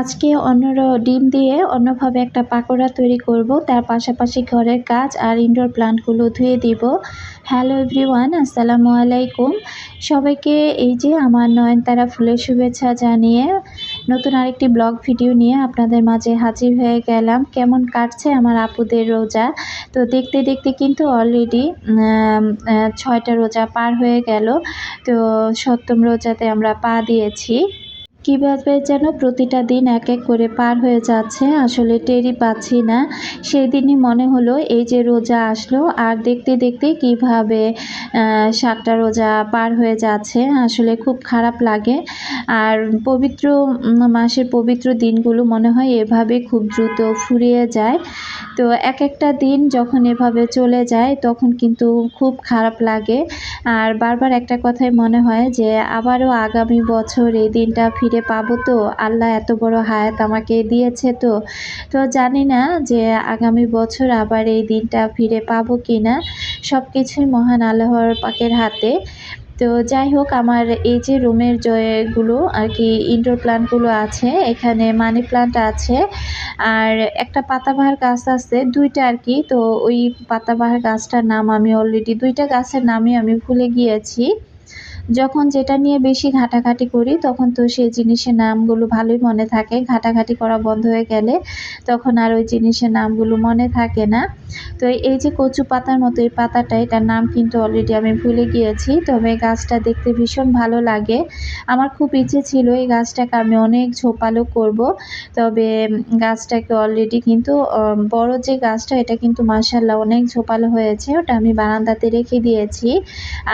আজকে অন্যর ডিম দিয়ে অন্যভাবে একটা পাকোড়া তৈরি করব। তার পাশাপাশি ঘরের কাজ আর ইনডোর প্লান্টগুলো ধুয়ে দিব। হ্যালো এভরিওয়ান আসসালামু আলাইকুম। সবাইকে এই যে আমার নয়নতারা ফুলের শুভেচ্ছা জানিয়ে নতুন আরেকটি ব্লগ ভিডিও নিয়ে আপনাদের মাঝে হাজির হয়ে গেলাম। কেমন কাটছে আমার আপুদের রোজা? তো দেখতে দেখতে কিন্তু অলরেডি ছয়টা রোজা পার হয়ে গেল। তো সপ্তম রোজাতে আমরা পা দিয়েছি। কীভাবে যেন প্রতিটা দিন এক এক করে পার হয়ে যাচ্ছে, আসলে টেরই পাচ্ছি না। সেই দিনই মনে হলো, এই যে রোজা আসলো, আর দেখতে দেখতে কীভাবে সাতটা রোজা পার হয়ে যাচ্ছে, আসলে খুব খারাপ লাগে। আর পবিত্র মাসের পবিত্র দিনগুলো মনে হয় এভাবে খুব দ্রুত ফুরিয়ে যায়। তো এক একটা দিন যখন এভাবে চলে যায়, তখন কিন্তু খুব খারাপ লাগে। আর বারবার একটা কথাই মনে হয় যে, আবারও আগামী বছর এই দিনটা ফিরে পাবো তো? আল্লাহ এত বড় হায়াত আমাকে দিয়েছে তো? তো জানি না যে আগামী বছর আবার এই দিনটা ফিরে পাবো কি না সব কিছুই মহান আল্লাহর পাকের হাতে। তো যাই হোক, আমার এই যে রুমের জয়গুলো আর কি ইনডোর প্লান্টগুলো আছে, এখানে মানি প্লান্ট আছে, আর একটা পাতাবাহার গাছ আছে, দুইটা আর কি। তো ওই পাতাবাহার গাছটার নাম আমি অলরেডি দুইটা গাছের নামই আমি ভুলে গিয়েছি। যখন যেটা নিয়ে বেশি ঘাটাঘাটি করি, তখন তো সেই জিনিসের নামগুলো ভালোই মনে থাকে। ঘাটাঘাটি করা বন্ধ হয়ে গেলে তখন আর ওই জিনিসের নামগুলো মনে থাকে না। তো এই যে কচু পাতার মতো এই পাতাটা, এটার নাম কিন্তু অলরেডি আমি ভুলে গিয়েছি। তবে গাছটা দেখতে ভীষণ ভালো লাগে। আমার খুব ইচ্ছে ছিল এই গাছটাকে আমি অনেক ঝোপালো করব। তবে গাছটাকে অলরেডি কিন্তু বড় যে গাছটা, এটা কিন্তু মাসাল্লাহ অনেক ঝোপালো হয়েছে। ওটা আমি বারান্দাতে রেখে দিয়েছি।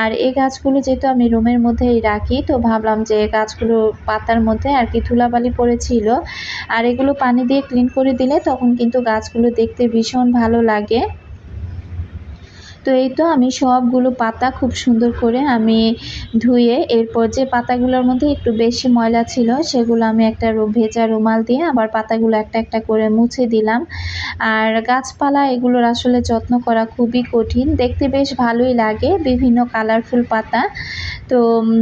আর এই গাছগুলো যেহেতু আমি রুমের মধ্যেই রাখি। তো ভাবলাম যে গাছগুলো পাতার মধ্যে আর কি ধুলাবালি পড়েছিল। আর এগুলো পানি দিয়ে ক্লিন করে দিলে তখন কিন্তু গাছগুলো দেখতে ভীষণ ভালো লাগে। তো এই তো আমি সবগুলো পাতা খুব সুন্দর করে আমি ধুয়ে এরপর যে পাতাগুলোর মধ্যে একটু বেশি ময়লা ছিল, সেগুলো আমি একটা ভেজা রুমাল দিয়ে আবার পাতাগুলো একটা একটা করে মুছে দিলাম। আর গাছপালা এগুলোর আসলে যত্ন করা খুবই কঠিন, দেখতে বেশ ভালোই লাগে বিভিন্ন কালারফুল পাতা। তো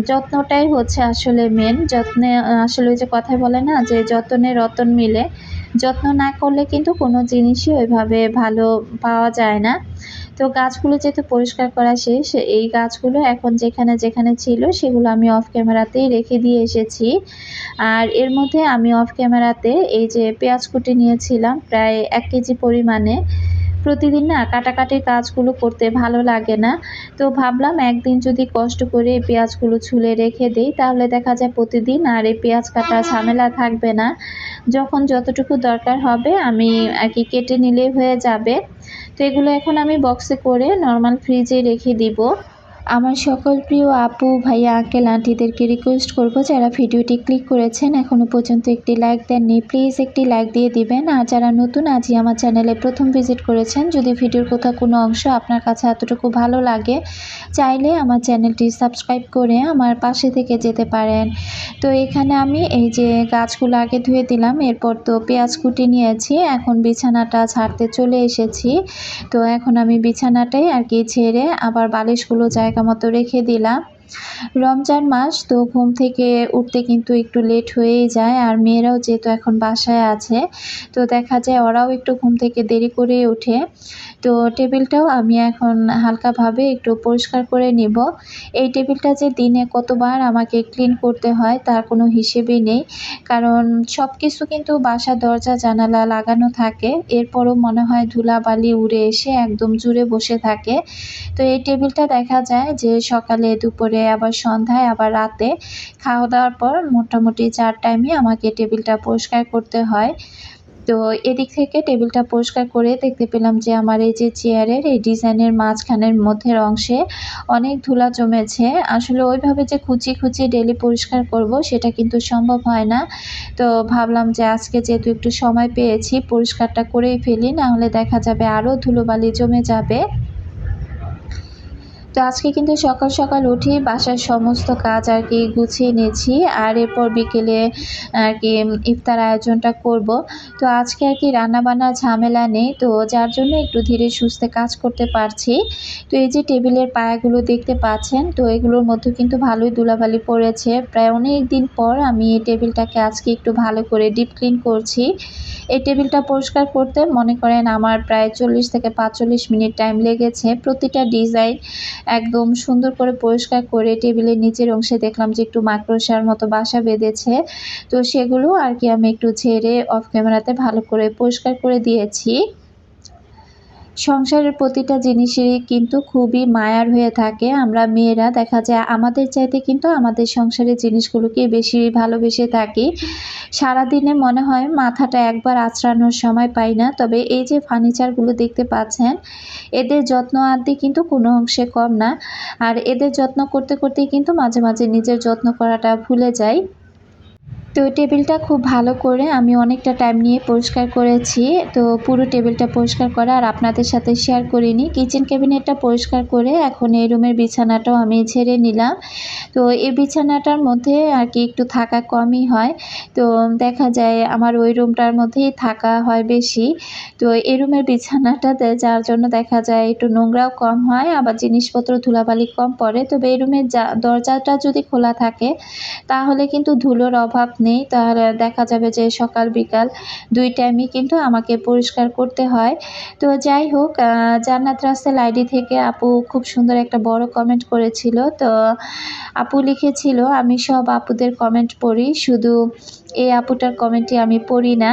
যত্নটাই হচ্ছে আসলে মেন যত্নে, আসলে যে কথায় বলে না যে যত্নে রতন মিলে। যত্ন না করলে কিন্তু কোনো জিনিসই ওইভাবে ভালো পাওয়া যায় না। তো গাছগুলো যেহেতু পরিষ্কার করা শেষ, এই গাছগুলো এখন যেখানে যেখানে ছিল সেগুলো আমি অফ ক্যামেরাতেই রেখে দিয়ে এসেছি। আর এর মধ্যে আমি অফ ক্যামেরাতে এই যে পেঁয়াজ কুটি নিয়েছিলাম, প্রায় এক কেজি পরিমাণে। প্রতিদিন না কাটাকাটির কাজগুলো করতে ভালো লাগে না। তো ভাবলাম একদিন যদি কষ্ট করে এই পেঁয়াজগুলো ছুলে রেখে দিই, তাহলে দেখা যায় প্রতিদিন আর এই পেঁয়াজ কাটা ঝামেলা থাকবে না। যখন যতটুকু দরকার হবে আমি আর কি কেটে নিলে হয়ে যাবে। তো এগুলো এখন আমি বক্সে করে নর্মাল ফ্রিজে রেখে দিব। আমার সকল প্রিয় আপু, ভাইয়া, আঙ্কেল, আন্টিদেরকে রিকোয়েস্ট করব যারা ভিডিওটি ক্লিক করেছেন এখনও পর্যন্ত একটি লাইক দেননি প্লিজ একটি লাইক দিয়ে দিবেন। আর যারা নতুন, আজই আমার চ্যানেলে প্রথম ভিজিট করেছেন, যদি ভিডিওর কোথাও কোনো অংশ আপনার কাছে এতটুকু ভালো লাগে, চাইলে আমার চ্যানেলটি সাবস্ক্রাইব করে আমার পাশে থেকে যেতে পারেন। তো এখানে আমি এই যে গাছগুলো আগে ধুয়ে দিলাম, এরপর তো পেঁয়াজ কুটি নিয়েছি, এখন বিছানাটা ছাড়তে চলে এসেছি। তো এখন আমি বিছানাটাই আর কি ছেড়ে আবার বালিশগুলো জায়গা জায়গা মতো রেখে দিলাম। রমজান মাস, তো ঘুম থেকে উঠতে কিন্তু একটু লেট হয়েই যায়, আর মেয়েরাও যেহেতু এখন বাসায় আছে, তো দেখা যায় ওরাও একটু ঘুম থেকে দেরি করে ওঠে। তো টেবিলটাও আমি এখন হালকাভাবে একটু পরিষ্কার করে নিব। এই টেবিলটা যে দিনে কতবার আমাকে ক্লিন করতে হয় তার কোনো হিসেবেই নেই, কারণ সব কিছু কিন্তু বাসা দরজা জানালা লাগানো থাকে, এরপরও মনে হয় ধুলাবালি উড়ে এসে একদম জুড়ে বসে থাকে। তো এই টেবিলটা দেখা যায় যে সকালে দুপুরে আবার সন্ধ্যায়, আবার রাতে। খাওয়া দাওয়ার পর মোটামুটি চার টাইমে আমাকে টেবিলটা পরিষ্কার করতে হয়। তো এদিক থেকে টেবিলটা পরিষ্কার করে দেখতে পেলাম যে আমার এই যে চেয়ারের, এই ডিজাইনের মাঝখানের মধ্যের অংশে অনেক ধুলা জমেছে। আসলে ওইভাবে যে খুচি খুচি ডেলি পরিষ্কার করব সেটা কিন্তু সম্ভব হয় না। তো ভাবলাম যে আজকে যেহেতু একটু সময় পেয়েছি, পরিষ্কারটা করেই ফেলি, নাহলে দেখা যাবে আরও ধুলোবালি জমে যাবে। তো আজকে কিন্তু সকাল সকাল উঠে বাসার সমস্ত কাজ আর কি গুছিয়ে নিয়েছি, আর এরপর বিকেলে আর কি ইফতার আয়োজনটা করব। তো আজকে আর কি রান্নাবান্নার ঝামেলা নেই, তো যার জন্য একটু ধীরে সুস্থে কাজ করতে পারছি। তো এই যে টেবিলের পায়াগুলো দেখতে পাচ্ছেন, তো এগুলোর মধ্যে কিন্তু ভালোই ধুলাবালি পড়েছে। প্রায় অনেক দিন পর আমি এই টেবিলটাকে আজকে একটু ভালো করে ডিপ ক্লিন করছি। এই টেবিলটা পরিষ্কার করতে মনে করেন আমার প্রায় চল্লিশ থেকে পাঁচচল্লিশ মিনিট টাইম লেগেছে। প্রতিটা ডিজাইন একদম সুন্দর করে পরিষ্কার করে টেবিলের নিচের অংশে দেখলাম যে একটু মাকড়সার মতো বাসা বেঁধেছে। তো সেগুলো আর কি আমি একটু ঝেড়ে অফ ক্যামেরাতে ভালো করে পরিষ্কার করে দিয়েছি। সংসারের প্রতিটা জিনিসেরই কিন্তু খুবই মায়ার হয়ে থাকে। আমরা মেয়েরা দেখা যায় আমাদের চাইতে কিন্তু আমাদের সংসারের জিনিসগুলোকে বেশি ভালোবেসে থাকি। সারাদিনে মনে হয় মাথাটা একবার আঁচড়ানোর সময় পাই না, তবে এই যে ফার্নিচারগুলো দেখতে পাচ্ছেন, এদের যত্ন আদি কিন্তু কোনো অংশে কম না। আর এদের যত্ন করতে করতেই কিন্তু মাঝে মাঝে নিজের যত্ন করাটা ভুলে যাই। তো টেবিলটা খুব ভালো করে আমি অনেকটা টাইম নিয়ে পরিষ্কার করেছি। তো পুরো টেবিলটা পরিষ্কার করা আর আপনাদের সাথে শেয়ার করিনি কিচেন ক্যাবিনেটটা পরিষ্কার করে এখন এই রুমের বিছানাটাও আমি ছেড়ে নিলাম। তো এই বিছানাটার মধ্যে আর কি একটু থাকা কমই হয়। তো দেখা যায় আমার ওই রুমটার মধ্যেই থাকা হয় বেশি। তো এই রুমের বিছানাটাতে যার জন্য দেখা যায় একটু নোংরাও কম হয়, আবার জিনিসপত্র ধুলাবালি কম পড়ে। তবে এই রুমের দরজাটা যদি খোলা থাকে, তাহলে কিন্তু ধুলোর অভাব নেই। তাহলে দেখা যাবে যে সকাল, বিকাল দুই টাইমই কিন্তু আমাকে পরিষ্কার করতে হয়। তো যাই হোক জান্নাত রাস্তাল আইডি থেকে আপু খুব সুন্দর একটা বড় কমেন্ট করেছিল। তো আপু লিখেছিল, আমি সব আপুদের কমেন্ট পড়ি, শুধু এই আপুটার কমেন্টটি আমি পড়ি না।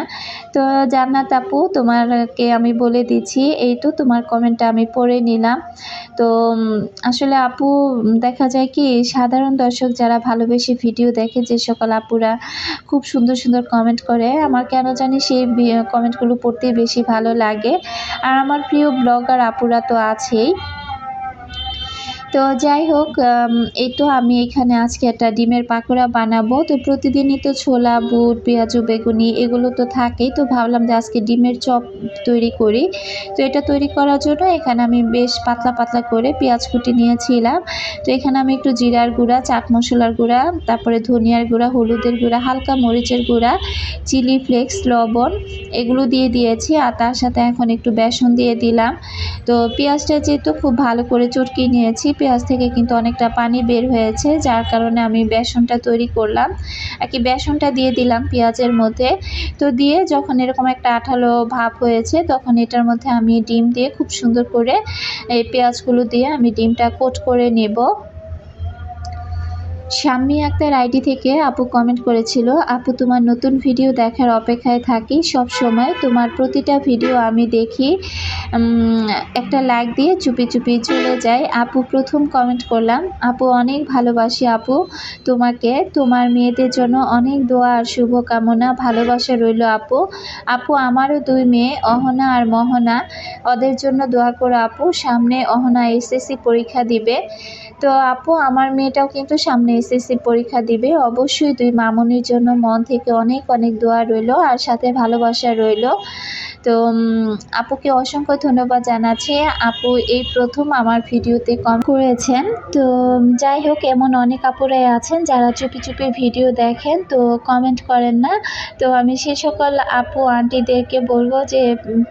তো জান্নাত আপু তোমারকে আমি বলে দিচ্ছি, এই তো তোমার কমেন্টটা আমি পড়ে নিলাম। তো আসলে আপু, দেখা যায় কি, সাধারণ দর্শক যারা ভালোবেসে ভিডিও দেখে, যে সকল আপুরা খুব সুন্দর সুন্দর কমেন্ট করে, আমার কেন জানি সেই কমেন্টগুলো পড়তেই বেশি ভালো লাগে। আর আমার প্রিয় ব্লগার আপুরা তো আছেই। তো যাই হোক এই তো আমি এখানে আজকে একটা ডিমের পাকোড়া বানাবো। তো প্রতিদিনই তো ছোলা, বুট, পেঁয়াজু, বেগুনি এগুলো তো থাকেই। তো ভাবলাম যে আজকে ডিমের চপ তৈরি করি। তো এটা তৈরি করার জন্য এখানে আমি বেশ পাতলা পাতলা করে পেঁয়াজ কুটি নিয়েছিলাম। তো এখানে আমি একটু জিরার গুঁড়া, চাট মশলার গুঁড়া, তারপরে ধনিয়ার গুঁড়া, হলুদের গুঁড়া, হালকা মরিচের গুঁড়া, চিলি ফ্লেক্স, লবণ এগুলো দিয়ে দিয়েছি। আর তার সাথে এখন একটু বেসন দিয়ে দিলাম। তো পেঁয়াজটা যেহেতু খুব ভালো করে চটকিয়ে নিয়েছি পেঁয়াজ থেকে কিন্তু অনেকটা পানি বের হয়েছে, যার কারণে আমি বেসনটা তৈরি করলাম। আর কি বেসনটা দিয়ে দিলাম পেঁয়াজের মধ্যে। তো দিয়ে যখন এরকম একটা আঠালো ভাব হয়েছে, তখন এটার মধ্যে আমি ডিম দিয়ে খুব সুন্দর করে এই পেঁয়াজগুলো দিয়ে আমি ডিমটা কোট করে নেব। শাম্মী আক্তার আইডি থেকে আপু কমেন্ট করেছিল, আপু, তোমার নতুন ভিডিও দেখার অপেক্ষায় থাকি। সব সময় তোমার প্রতিটা ভিডিও আমি দেখি একটা লাইক দিয়ে চুপি চুপি চলে যাই। আপু, প্রথম কমেন্ট করলাম, আপু, অনেক ভালোবাসি আপু। তোমাকে, তোমার মেয়েদের জন্য অনেক দোয়া আর শুভকামনা, ভালোবাসা রইল আপু। আপু, আমারও দুই মেয়ে, অহনা আর মহনা। ওদের জন্য দোয়া করো আপু। সামনে অহনা এসএসসি পরীক্ষা দিবে। তো আপু, আমার মেয়েটাও কিন্তু সামনে এসএসসি পরীক্ষা দিবে। অবশ্যই তুই মামনির জন্য মন থেকে অনেক অনেক দোয়া রইল আর সাথে ভালোবাসা রইল। তো আপুকে অসংখ্য ধন্যবাদ জানাচ্ছি। আপু এই প্রথম আমার ভিডিওতে কম করেছেন। তো, যাই হোক, এমন অনেক আপুরাই আছেন যারা চুপি চুপি ভিডিও দেখেন, তো কমেন্ট করেন না। তো আমি সে সকল আপু আন্টিদেরকে বলব যে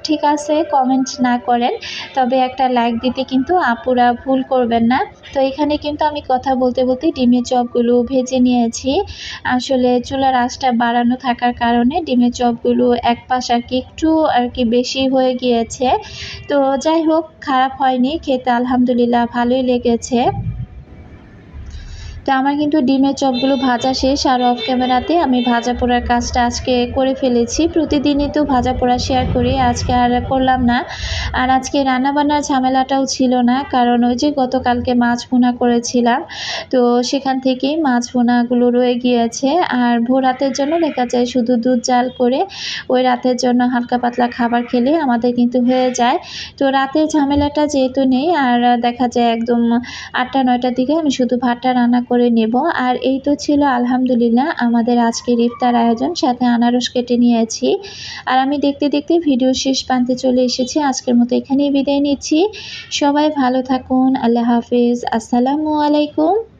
ঠিক আছে, কমেন্ট না করেন। তবে একটা লাইক দিতে কিন্তু আপুরা ভুল করবেন না। তো এখানে কিন্তু আমি কথা বলতে বলতে ডিমের চপগুলো ভেজে নিয়েছি। আসলে চুলার আঁচটা বাড়ানো থাকার কারণে ডিমের চপগুলো এক পাশ আর কি একটু আর কি বেশি হয়ে গিয়েছে। তো যাই হোক, খারাপ হয়নি, খেতে আলহামদুলিল্লাহ ভালোই লেগেছে। তো আমার কিন্তু ডিমের চপগুলো ভাজা শেষ আর অফ ক্যামেরাতে আমি ভাজা পোড়ার কাজটা আজকে করে ফেলেছি। প্রতিদিনই তো ভাজা পোড়া শেয়ার করি, আজকে আর করলাম না। আর আজকে রান্নাবান্নার ঝামেলাটাও ছিল না, কারণ ওই যে গতকালকে মাছ ভুনা করেছিলাম, তো সেখান থেকেই মাছ ভুনাগুলো রয়ে গিয়েছে। আর ভোর রাতের জন্য দেখা যায় শুধু দুধ জাল করে ওই রাতের জন্য হালকা পাতলা খাবার খেলে আমাদের কিন্তু হয়ে যায়। তো রাতের ঝামেলাটা যেহেতু নেই, আর দেখা যায় একদম আটটা, নয়টার দিকে আমি শুধু ভাতটা রান্না করে নেব। আর এই তো ছিল আলহামদুলিল্লাহ আমাদের আজকের ইফতার আয়োজন। সাথে আনারস কেটে নিয়েছি। আর আমি দেখতে দেখতে ভিডিও শেষ প্রান্তে চলে এসেছি। আজকের মতো এখানেই বিদায় নিচ্ছি। সবাই ভালো থাকুন। আল্লাহ হাফিজ। আসসালামু আলাইকুম।